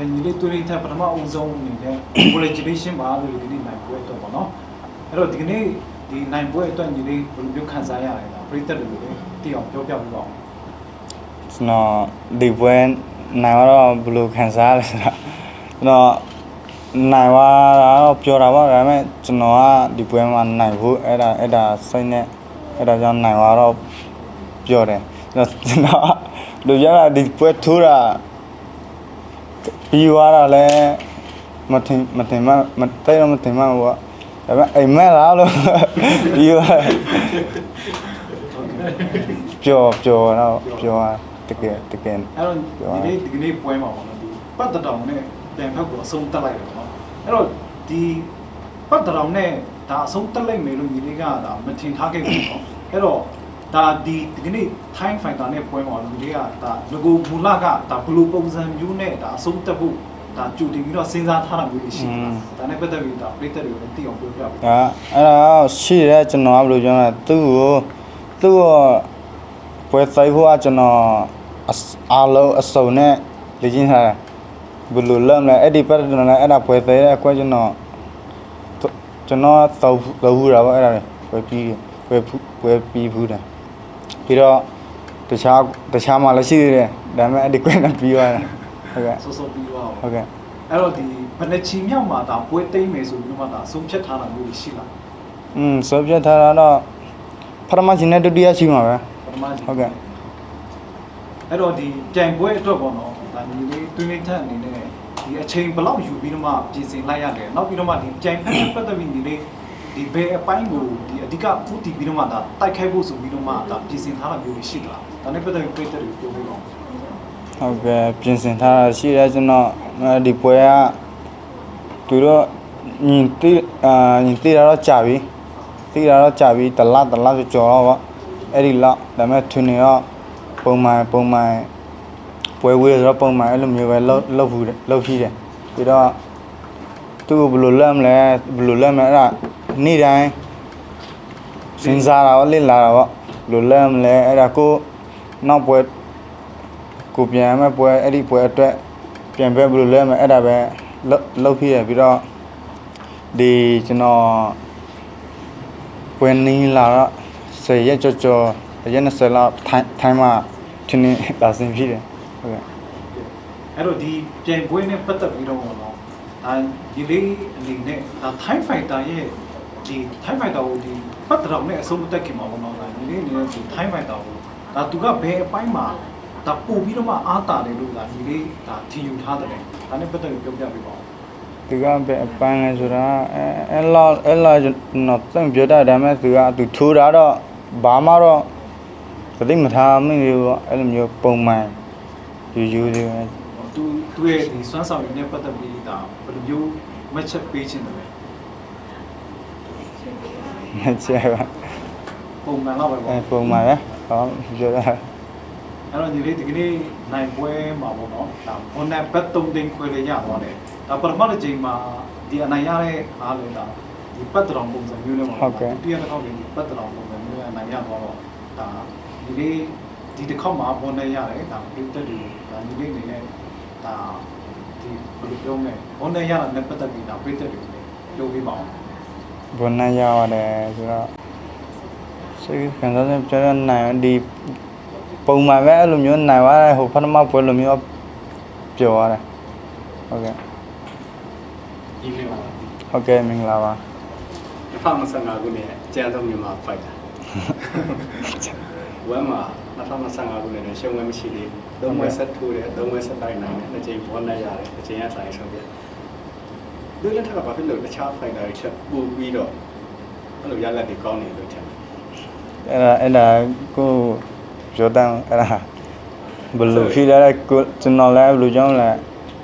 အဲညီလေးတွေ့ရတဲ့ပထမအဦးဆုံးအနေနဲ့ congratulation ပါလို့ဒီနေ့နိုင်ပွဲအတွက်ပေါ့နော်အဲ့တော့ဒီကနေ့ဒီနိုင်ပွဲအတွက်ညီလေးဘယ်လိုမျိုးခံစားရလဲလားပရိသတ်တွေကိုလည်းသိအောင်ပြောပြပေးပါဦးကျွန်တော်ဒီပွဲနိုင်တော့ဘယ်လိုခံစားရလဲဆိုတော့ကျွန်တော်နိုင်သွားတာတော့ပြောတာပါဒါပေမဲ့ကျွန်တော်ကဒီပွဲမှာနိုင်ဖို့အဲ့ဒါအဲ့ဒါစိတ်နဲ့အဲ့ဒါကြောင့်နိုင်သွားတော့ပြောတယ်ကျွန်တော်ကျွန်တော်လူရတာဒီပွဲထိုးတာ ပြီးသွားတာလဲမထင်မထင်မမတိတ်တော့မထင်မှဘူးပေါ့ဒါပေမဲ့အိမ်မက်လားလို့ပြီးသွားတယ်ပျော်ပျော်တော့ပျော်တာတကယ်တကယ်အဲ့တော့ဒီနေ့ဒီကနေ့ပွဲမှာပေါ့နော်ဒီပတ်တတောင်နဲ့ပြန်ဖက်ကိုအဆုံးတက်လိုက်တယ်ပေါ့နော်အဲ့တော့ဒီပတ်တတောင်နဲ့ဒါအဆုံးတက်လိုက်မယ်လို့ညီလေးကဒါမထင်ထားခဲ့ဘူးပေါ့အဲ့တော့ ဒါဒီဒီကနေ့ time fighter နဲ့ပွဲမှာလူတွေကဒါငကိုမူလကဒါဘလိုပုံစံမျိုးနဲ့ဒါအဆုံးတက်ဖို့ဒါကြိုတင်ပြီးတော့စဉ်းစားထားတာမျိုးတွေရှိတယ်ဒါနဲ့ပတ်သက်ပြီးဒါပြည်သက်တွေကိုလည်းသိအောင်ပြောပြပေးဒါအဲ့ဒါရှိတယ်ကျွန်တော်ကဘယ်လိုပြောမလဲသူ့ကိုသူ့ကိုပွဲဆိုင်ဖို့ကကျွန်တော်အစအားလုံးအစုံနဲ့လေ့ကျင့်ထားတယ်ဘယ်လိုလုပ်မလဲအဲ့ဒီပတ်တယ်လည်းအဲ့ဒါပွဲဆိုင်တဲ့အကွက်ကျွန်တော်ကျွန်တော်တော့လောက်ဘူးတာပေါ့အဲ့ဒါလေပွဲပြီးပွဲဖူးပွဲပြီးဘူးတယ် ပြီးတော့တခြားတခြားမှလည်းရှိသေးတယ်ဒါပေမဲ့အဲ့ဒီကွက်နဲ့ပြီးသွားတယ်ဟုတ်ကဲ့ဆော့ဆော့ပြီးတော့ဟုတ်ကဲ့အဲ့တော့ဒီဘယ်နှချီမြောက်မှာဒါပွဲသိမ့်မယ်ဆိုပြီးတော့မှဒါဆုံးဖြတ်ထားတာမျိုးတွေရှိလားอืมစောပြထားတာတော့ပထမရှင်နဲ့ဒုတိယရှိမှာပဲပထမကြီးဟုတ်ကဲ့အဲ့တော့ဒီကြံပွဲအတွက်ပေါ့နော်ဒါညီလေးတွင်းလေးထက်အနေနဲ့ဒီအချိန်ဘယ်လောက်ယူပြီးတော့မှပြင်ဆင်လိုက်ရတယ်နောက်ပြီးတော့မှဒီကြံပွဲပတ်သက်ပြီးညီလေး ဒီဘယ်အပိုင်းကိုဒီအဓိကဥတည်ပြီးတော့မှဒါတိုက်ခိုက်ဖို့ဆိုပြီးတော့မှဒါပြင်ဆင်ထားတာမျိုးတွေရှိသလားဒါနဲ့ပတ်သက်ပြီးပြည်သက်တွေပြောပြပါဦးဟုတ်ကဲ့ပြင်ဆင်ထားတာရှိတယ်ကျွန်တော်အဲဒီပွဲကသူတို့ညီတိအာညီတိတာတော့ကြာပြီတိတာတော့ကြာပြီတလတလဆိုကြော်တော့ဗောအဲ့ဒီလောက်ဒါပေမဲ့ထွနေတော့ပုံမှန်ပုံမှန်ပွဲဝေးဆိုတော့ပုံမှန်အဲ့လိုမျိုးပဲလှုပ်လှုပ်ဘူးလှုပ်ရှိတယ်ပြီးတော့သူ့ကိုဘယ်လိုလက်မလဲဘယ်လိုလက်မလဲအဲ့ဒါ နေ့တိုင်းစဉ်းစားတာဗောလစ်လာတာဗောဘယ်လိုလက်မလဲအဲ့ဒါကိုနောက်ပွဲကိုပြန်မဲ့ပွဲအဲ့ဒီပွဲအတွက်ပြန်ပဲဘယ်လိုလဲမလဲအဲ့ဒါပဲလောက်လောက်ဖြစ်ရပြီးတော့ဒီကျွန်တော်ပွဲနေလာတော့10ရက်ကြော်ကြော်ရက်20လောက်ထိုင်းထိုင်းမှာထင်းနေလာစင်ဖြစ်တယ်ဟုတ်ကဲ့အဲ့တော့ဒီကြံပွဲနဲ့ပတ်သက်ပြီးတော့ပေါ့နော်ဒါညီလေးအနေနဲ့ဒါ Thai Fighter ရဲ့ ဒီ Thai Fighter ကိုဒီပတ်တော်နဲ့အဆုံးမတက်ခင်မှာပေါ့နော်ဒါညီလေးအနေနဲ့ဒီ Thai Fighter ကိုဒါသူကဘယ်အပိုင်းမှာဒါပို့ပြီးတော့မှအားတာတယ်လို့ဒါညီလေးဒါထင်ယူထားတယ်ဒါနဲ့ပတ်သက်ပြီးပြောပြပေးပါဦးသူကပဲအပန်းလဲဆိုတာအဲအဲ့လောက်အဲ့လောက်ကျွန်တော်သိမပြောတတ်တယ်ဒါပေမဲ့သူကသူထိုးတာတော့ဘာမှတော့သတိမထားမိဘူးပေါ့အဲ့လိုမျိုးပုံမှန်ယူယူလေးပဲသူသူရဲ့ဒီစွမ်းဆောင်ရည်နဲ့ပတ်သက်ပြီးဒါဘယ်လိုမျိုးမှတ်ချက်ပေးခြင်းတယ် လဲမချဲပါပုံမှန်တော့ပဲအဲပေါ့ပုံမှန်ပဲဟောပြောတာအဲ့တော့ညီလေးဒီကနေ့နိုင်ပွဲမှာပေါ့နော်ဒါဘွန်နဲ့ဘက်3သိန်းခွဲလေးရသွားတယ်ဒါပထမတစ်ချိန်မှာဒီအနိုင်ရတဲ့အားလုံးဒါဒီပတ်တော်ပုံစံမျိုးနဲ့ပေါ့နော်ဒုတိယတစ်ခေါက်လေးဒီပတ်တော်ပုံစံမျိုးနဲ့အနိုင်ရသွားတော့ဒါညီလေးဒီတစ်ခေါက်မှာဘွန်နဲ့ရတယ်ဒါပြည်သက်တွေဒါညီလေးအနေနဲ့ဒါဒီဘယ်လိုပြောမလဲဘွန်နဲ့ရတာနဲ့ပတ်သက်ပြီးဒါပြည်သက်တွေလည်းပြောပြပါအောင် ဘုန်းနဲ့ရောက်ရတယ်ဆိုတော့စိတ်ခံစားချက်ပြောရနိုင်ဒီပုံမှန်ပဲအဲ့လိုမျိုးနိုင်သွားတယ်ဟိုဖတ်မပွဲလိုမျိုးပျော်ရတယ်ဟုတ်ကဲ့ဒီနေ့မှာဟုတ်ကဲ့မင်္ဂလာပါ2025ခုနှစ်အကျန်းဆုံးမြန်မာဖိုက်တာဝမ်းမှာ2025ခုနှစ်နဲ့ရှုံးဝဲမရှိသေးဘူး။သုံးဝဲဆက်ထိုးတယ်သုံးဝဲဆက်တိုင်းနိုင်တယ်နှစ်ချိန်ဘောနဲ့ရတယ်တစ်ချိန်ကဆိုင်ဆုံးပြ။ ဒီလက်ထက်ကဘာဖြစ်လို့တခြားဖိုက်တာတွေချက်ပို့ပြီးတော့အဲ့လိုရလက်တွေကောင်းနေလို့ထင်တယ်အဲ့ဒါအဲ့ဒါကိုပြောတန်းအဲ့ဒါဘယ်လိုဖြစ်လဲကိုကျွန်တော်လည်းဘယ်လိုကြောင်းလဲ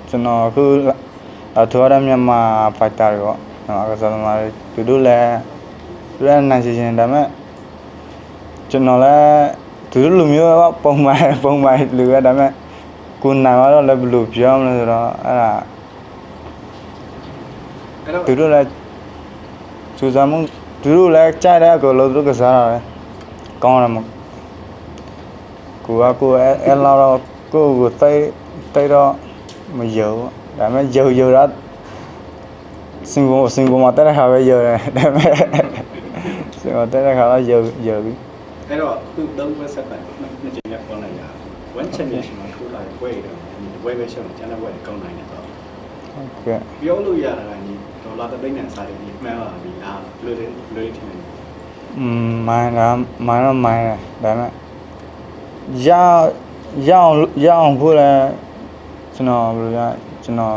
ကျွန်တော်အခုအထောရမြန်မာဖိုက်တာတွေပေါ့နော်အကစားသမားတွေသူတို့လည်းသူလည်းနိုင်စီရှင်ဒါပေမဲ့ကျွန်တော်လည်းသူတို့လိုမျိုးပုံမှန်ပုံမှန်လူပဲဒါပေမဲ့ကိုနိုင်တော့လည်းဘယ်လိုပြောမလဲဆိုတော့အဲ့ဒါ။အဲ့တော့ သူတို့လည်းစူဇန်မှုသူတို့လည်းကြိုက်တဲ့အကိုလို့သူတို့ကစားတာပဲကောင်းတယ်မကိုကကိုအဲအဲလာတော့ကိုကိုတိတ်တိတ်တော့မယုံဒါပေမဲ့ယုံယုံတော့စင်ကိုစင်ကိုမှာတက်တဲ့ခါပဲယုံတယ်ဒါပေမဲ့စင်ကိုတက်တဲ့ခါတော့ယုံယုံပြီအဲ့တော့သူသုံးဘက်ဆက်တိုင်နှစ်ချိန်နဲ့ပေါ်လိုက်ရဝမ်ချန်ပီယံရှစ်မှာထိုးလာတဲ့ပွဲတွေဒီပွဲပဲရှုံးကျန်တဲ့ပွဲတွေကောင်းနိုင်တယ်တော့ဟုတ်ကဲ့ပြောလို့ရတာကညီဒေါ် လာတစ်သိန်းနဲ့စားတယ်ဒီမှန်ပါပြီအားလွယ်တယ်လွယ်တယ်ထင်တယ်อืมမိုင်းတာမိုင်းတော့မိုင်းတယ်ဒါပေမဲ့ရရအောင်ရအောင်ဖို့လဲကျွန်တော်ဘယ်လိုလဲကျွန်တော်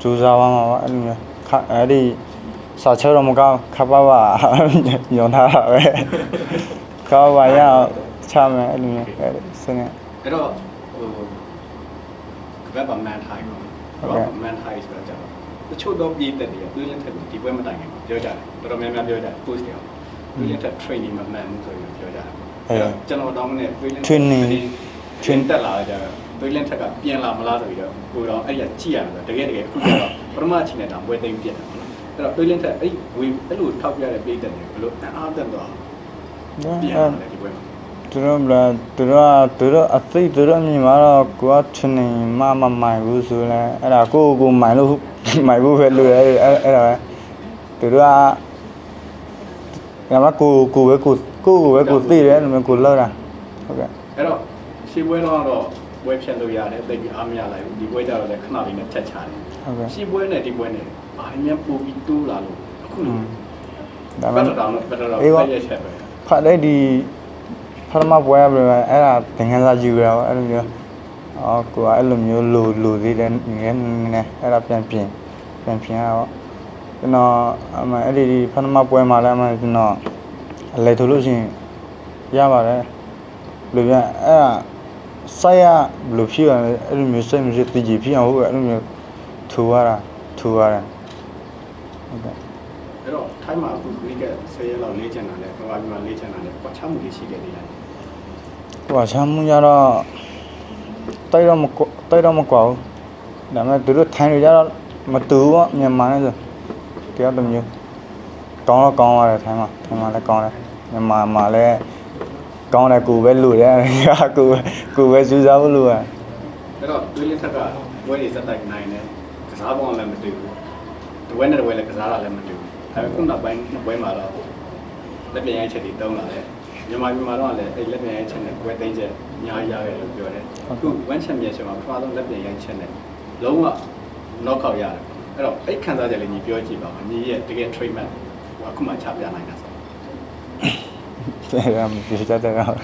ကြိုးစားပါမှာပါအဲ့လိုမျိုးခအဲ့ဒီစာချုပ်တော့မကောင်းခပ်ပါပါညွန်ထားတာပဲကောင်းပါရအောင်ချမယ်အဲ့လိုမျိုးအဲ့စနေအဲ့တော့ဟိုကဘက်ဗမန်ထိုင်တော့ဘာဗမန်ထိုင်ဆိုတော့ကျ တော့တချို့တော့ပြည်သက်တွေကတွေးလက်ထက်ဒီပွဲမတိုင်ခင်ပြောကြတယ်တော်တော်များများပြောကြတယ် post တွေတွေးလက်ထက် training မမှန်ဘူးဆိုပြီးပြောကြတယ်ကျွန်တော်တောင်းနေတွေးလက် train တက်လာကြတော့တွေးလက်ထက်ကပြန်လာမလားဆိုပြီးတော့ကိုတော့အဲ့ရကြည့်ရတယ်တကယ်တကယ်အခုကျတော့ပထမအချိန်နဲ့တောင်ပွဲသိမ်းပြတ်တယ်အဲ့တော့တွေးလက်ထက်အဲ့ဝေအဲ့လိုထောက်ပြတဲ့ပြည်သက်တွေဘလို့အားတက်တော့ပြန်လာတယ်ဒီပွဲမှာ သူတို့ဘယ်သူတို့ကသူတို့အသိသူတို့အမြင်မှာတော့ကိုကချင်နေမမမိုင်ဘူးဆိုလဲအဲ့ဒါကိုကိုမိုင်လို့မိုင်ဘူးပဲလို့အဲ့အဲ့အဲ့ဒါပဲသူတို့ကဒါမှကိုကိုပဲကိုကိုကိုပဲကိုသိတယ်အဲ့လိုမျိုးကိုလောက်တာဟုတ်ကဲ့အဲ့တော့ရှေ့ပွဲတော့တော့ပွဲဖြတ်လို့ရတယ်တိတ်ပြီးအားမရလိုက်ဘူးဒီပွဲကြတော့လည်းခဏလေးနဲ့ဖြတ်ချတယ်ဟုတ်ကဲ့ရှေ့ပွဲနဲ့ဒီပွဲနဲ့ဘာတွေများပို့ပြီးတိုးလာလို့အခုอืလိုมဒါဘမှတ်တော်တော့ဘတ်တော်တော့အေးပါပြည့်ချက်ပဲဖတ်တဲ့ဒီ ဖရမပွဲရပြီအဲ့ဒါသင်ခန်းစာယူရအောင်အဲ့လိုမျိုးအော်ကိုကအဲ့လိုမျိုးလိုလိုသေးတယ်ငယ်နေအဲ့ဒါပြန်ပြင်ပြန်ပြင်ရတော့ကျွန်တော်အမအဲ့ဒီဖရမပွဲမှာလည်းအမကျွန်တော်အလဲထိုးလို့ရှိရင်ရပါတယ်ဘယ်လိုပြန်အဲ့ဒါဆိုင်ရဘယ်လိုဖြစ်ရလဲအဲ့လိုမျိုးစိတ်မရှိတည်ကြည်ဖြစ်အောင်ဟုတ်ကဲ့အဲ့လိုမျိုးထူရတာထူရတယ်ဟုတ်ကဲ့အဲ့တော့ထိုင်းမှာအခုခရီးက10ရက်လောက်လေ့ကျင့်တာနဲ့ဘာမှမလေ့ကျင့်တာနဲ့ပတ်ချမှုတွေရှိခဲ့သေးတယ် ဟိုချမ်းမှုရတော့တိုက်တော့မကွတိုက်တော့မကွာဘူးဒါပေမဲ့သူတို့ထိုင်လို့ရတော့မတူဘူးပေါ့မြန်မာနဲ့ဆိုတရားတစ်မျိုးကောင်းတော့ကောင်းရတယ်ထိုင်မှာထိုင်မှာလည်းကောင်းတယ်မြန်မာမှာလည်းကောင်းတယ်ကိုပဲလူတယ်ဟာကိုကိုပဲစူးစမ်းဖို့လူရအဲ့တော့တွေးလက်ထက်ကပွဲတွေစက်တိုက်နိုင်တယ်ကစားပေါင်းလည်းမတူဘူးတပွဲနဲ့တပွဲလည်းကစားတာလည်းမတူဘူးအဲ့ခုနောက်ပိုင်းနှစ်ပွဲမှာတော့လက်ပြန်ရိုက်ချက်တွေတုံးလာတယ် မြန်မာပြည်မှာတော့လည်းအဲ့လက်ပြန်ရိုက်ချက်နဲ့ပွဲသိမ်းချက်အများကြီးရတယ်လို့ပြောတယ်အခု one championship မှာပထမဆုံးလက်ပြန်ရိုက်ချက်နဲ့လုံးဝ knock out ရတယ်အဲ့တော့အဲ့ခံစားချက်လေးညီပြောကြည့်ပါဦးညီရဲ့တကယ် treatment ဟိုအခုမှချပြနိုင်တာဆိုတဲ့ကမပြေချတဲ့ကောင်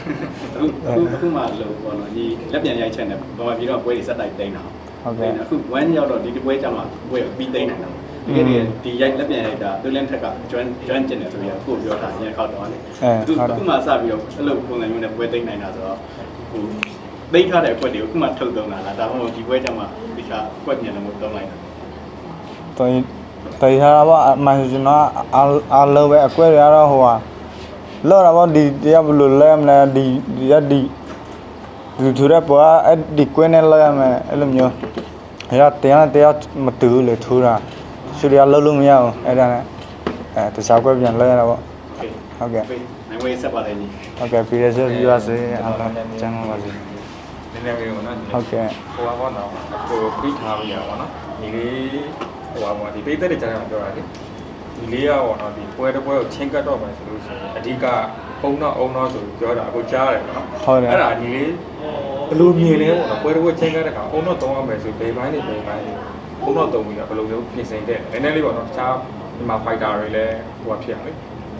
အခုအခုအခုမှလို့ပေါ့နော်ဒီလက်ပြန်ရိုက်ချက်နဲ့ဘာမှပြီးတော့ပွဲတွေစက်တိုက်သိမ်းတာဟုတ်ကဲ့အခု one ရောက်တော့ဒီတစ်ပွဲကျမှပွဲကိုပြီးသိမ်းနိုင်တာ တကယ်တည်းဒီရိုက်လက်ပြန်ရိုက်တာသူလင်းထက်က join join ကျင်တယ်ဆိုပြီးတော့ကိုပြောတာညခောက်တော့လေအခုအခုမှစပြီးတော့အဲ့လိုပုံစံမျိုးနဲ့ပွဲသိမ်းနိုင်တာဆိုတော့ဟိုသိမ်းထားတဲ့ပွဲတွေကိုအခုမှထုတ်သုံးတာလားဒါမှမဟုတ်ဒီပွဲကျမှဒီခါကွက်ပြန်လို့သုံးလိုက်တာတော်တေးထားတာပေါ့အမှန်ဆိုကျွန်တော်အားလုံးပဲအကွဲရတော့ဟိုဟာလောတာပေါ့ဒီတရားဘယ်လိုလဲမလဲဒီဒီကဒီဒီထူတဲ့ပေါ်အဲ့ဒီကွင်းနဲ့လဲရမယ်အဲ့လိုမျိုးအဲ့ဒါတရားတရားမတူဘူးလေထူတာ ရှူရလုံးလို့မရဘူးအဲ့ဒါနဲ့အဲတခြားကွဲပြန်လဲရတာပေါ့ဟုတ်ကဲ့နိုင်ဝေးဆက်ပါတယ်ညီဟုတ်ကဲ့ပြည်ရစေပြီးပါစေအားလုံးကျမ်းပါစေနည်းနည်းလေးပေါ့နော်ဟုတ်ကဲ့ဟိုပါပေါ့နော်ဟိုပြီးထားပြီးရပါတော့ဒီလေးဟိုပါပေါ့ဒီပိတ်သက်တဲ့ကြားထဲမှာပြောတာလေဒီလေးကပေါ့နော်ဒီပွဲတစ်ပွဲကိုချင်းကတ်တော့မယ်ဆိုလို့ရှိရင်အဓိကအုံတော့အုံတော့ဆိုပြီးပြောတာအခုကြားရတယ်ပေါ့နော်ဟုတ်တယ်အဲ့ဒါဒီလေးဘယ်လိုမြင်လဲပေါ့နော်ပွဲတစ်ပွဲချင်းကတ်တဲ့ခါအုံတော့သုံးရမယ်ဆိုဘယ်ပိုင်းနေဘယ်ပိုင်းနေ အုံတော့သုံးပြီးတော့ဘယ်လိုမျိုးပြင်ဆင်တဲ့နည်းနည်းလေးပေါ့နော်တခြားဒီမှာ fighter တွေလည်းဟိုဖြစ်အောင်လေ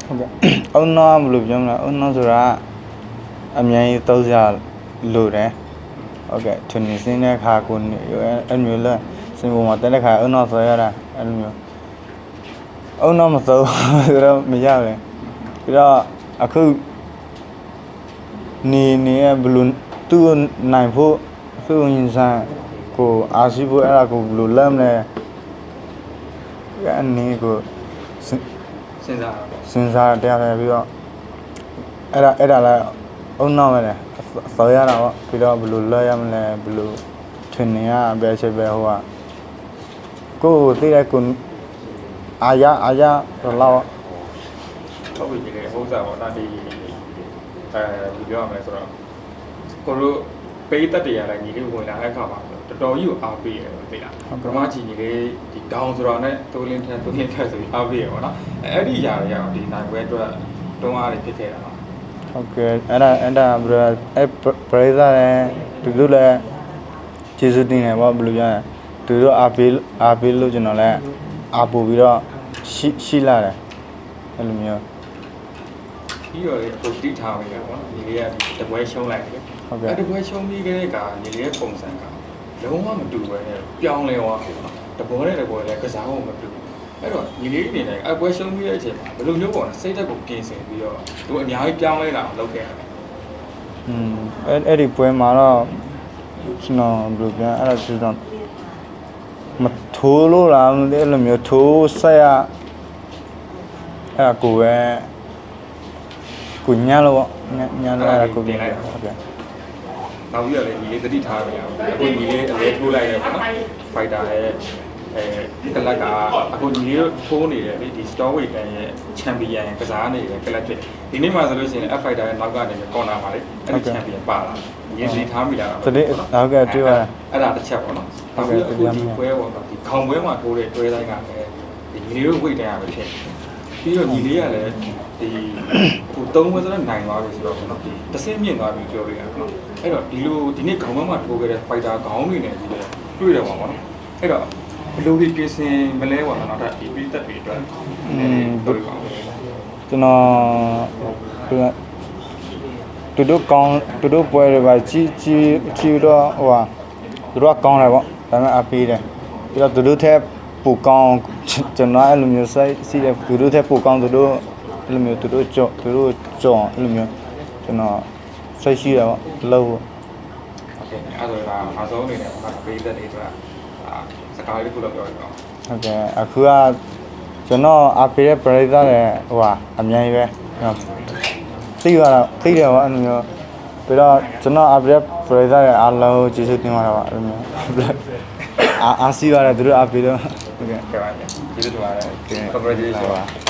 ဟုတ်ကဲ့အုံနောဘယ်လိုပြောမလဲအုံနောဆိုတာအမြဲတမ်းသုံးရလို့တယ်ဟုတ်ကဲ့သူနေစင်းတဲ့ခါကိုနေအဲ့မျိုးလဲစင်ပေါ်မှာတက်တဲ့ခါအုံနောဆွဲရတာအဲ့လိုမျိုးအုံနောမသုံးဆိုတော့မရဘူးပြီးတော့အခုနေနေဘယ်လိုသူ့နိုင်ဖို့သူ့ရင်ဆိုင် ကိုအားရှိဖို့အဲ့ဒါကိုဘယ်လိုလဲမလဲအဲ့အနေကိုစဉ်းစားတာပေါ့စဉ်းစားတရားတယ်ပြီးတော့အဲ့ဒါအဲ့ဒါလည်းအုံနောက်ပဲလေဆော်ရတာပေါ့ပြီးတော့ဘယ်လိုလွှဲရမလဲဘယ်လိုထင်နေရဘယ်ချက်ပဲဟိုကကိုယ်ကိုသိတဲ့ကိုအာရအာရတော့လောက်ဟုတ်ပြီဒီလေဟုတ်စားပေါ့ဒါဒီအဲဒီပြောရမယ်ဆိုတော့ကိုတို့ပေးသက်တရားလည်းညီလေးဝင်လာတဲ့အခါမှာ တော်တော်ကြီးကိုအားပေးရတယ်သိလားပထမကြီးကြီးလေးဒီဒေါင်းဆိုတာနဲ့တိုးလင်းထက်တိုးလင်းထက်ဆိုပြီးအားပေးရပါတော့အဲ့ဒီຢာတွေကတော့ဒီနိုင်ပွဲအတွက်တွန်းအားတွေဖြစ်ခဲ့တာပါဟုတ်ကဲ့အဲ့ဒါအဲ့ဒါဘယ်လိုအဲ့ပရိသတ်လည်းသူတို့လည်းကျေးဇူးတင်တယ်ပေါ့ဘယ်လိုပြောရလဲသူတို့အားပေးအားပေးလို့ကျွန်တော်လည်းအားပို့ပြီးတော့ရှိရှိလာတယ်အဲ့လိုမျိုးပြီးတော့လေကိုတိထားမိတာပေါ့နော်ဒီလေးကဒီတပွဲရှုံးလိုက်တယ်ဟုတ်ကဲ့အဲ့တပွဲရှုံးပြီးကြတဲ့ကဒီလေးရဲ့ပုံစံက လုံးဝမတူပဲနဲ့ပြောင်းလဲသွားပြီပေါ့တပွဲနဲ့တပွဲလည်းကစားဖို့မတူအဲ့တော့ဒီလေးအနေနဲ့အပွဲရှုံးပြီးတဲ့အချိန်မှာဘယ်လိုမျိုးပေါ့နော်စိတ်ဓာတ်ကိုပြင်ဆင်ပြီးတော့သူအများကြီးပြောင်းလဲလာအောင်လုပ်ခဲ့ရတယ်อืมအဲ့အဲ့ဒီပွဲမှာတော့ကျွန်တော်ဘယ်လိုပြောအဲ့ဒါကျွန်တော်မထိုးလို့လားမသိအဲ့လိုမျိုးထိုးဆက်ရအဲ့ဒါကိုပဲကိုညံ့လို့ပေါ့ညံ့ညံ့လို့အဲ့ဒါကိုပြင်လိုက်ဟုတ်ကဲ့ နောက်ပြီးတော့လည်းဒီလေးသတိထားရအောင်အခုဒီလေးအလဲထိုးလိုက်ရပေါ့နော်ဖိုက်တာရဲ့အဲကလပ်ကအခုဒီလေးထိုးနေတယ်လေဒီ store weight တန်ရဲ့ champion ကစားနေတဲ့ကလပ်ဖြစ်ဒီနေ့မှဆိုလို့ရှိရင် F fighter ရဲ့နောက်ကနေ corner မှာလေအဲ့ဒီ champion ပါလာရင်းစီထားမိတာအဲ့ဒါတစ်ချက်ပေါ့နော်နောက်ပြီးအခုဒီပွဲပေါ့ဒီခေါင်ပွဲမှာထိုးတဲ့တွဲတိုင်းကလည်းဒီညီလေးတို့ weight တန်ရပဲဖြစ်ပြီးတော့ညီလေးကလည်း ဒီခုသုံးပွဲဆိုတော့နိုင်သွားပြီဆိုတော့ပေါ့နော်တဆင်းမြင့်သွားပြီပြောလို့ရတယ်ပေါ့နော်အဲ့တော့ဒီလိုဒီနေ့ခေါင်ပွဲမှာထိုးခဲ့တဲ့ fighter ခေါင်းတွေနဲ့ဒီလေတွေ့တယ်ပေါ့နော်အဲ့တော့ဘယ်လိုဒီပြင်ဆင်မလဲပေါ့နော်နောက်ထပ်ဒီပြည်သက်တွေအတွက်တို့ရအောင်ကျွန်တော်ဟိုသူတို့ကောင်းသူတို့ပွဲတွေပါကြီးကြီးကြီးတော့ဟိုဟာသူတို့ကကောင်းတယ်ပေါ့ဒါပေမဲ့အပေးတယ်ပြီးတော့သူတို့ထက်ပိုကောင်းကျွန်တော်အဲ့လိုမျိုးစိုက်စီးတယ်သူတို့ထက်ပိုကောင်းသူတို့ အဲ့လိုမျိုးသူတို့ကြော့သူတို့ကြော့အဲ့လိုမျိုးကျွန်တော်စိတ်ရှိတာပေါ့လောက်ပေါ့ဟုတ်ကဲ့အဲ့တော့ဒါနောက်ဆုံးအနေနဲ့ဘာသာပေးသက်တွေဆိုတာစကားလေးတစ်ခုလောက်ပြောရအောင်ဟုတ်ကဲ့အခုကကျွန်တော်အဖေရဲ့ပရိသတ်နဲ့ဟိုဟာအများကြီးပဲသိရတာသိတယ်ပေါ့အဲ့လိုမျိုးပြီးတော့ကျွန်တော်အဖေရဲ့ပရိသတ်ရဲ့အားလုံးကိုကျေးဇူးတင်ပါတော့ပါအဲ့လိုမျိုးအာအာစီပါတယ်သူတို့အဖေတို့ဟုတ်ကဲ့ကျေးဇူးတင်ပါတယ် congratulations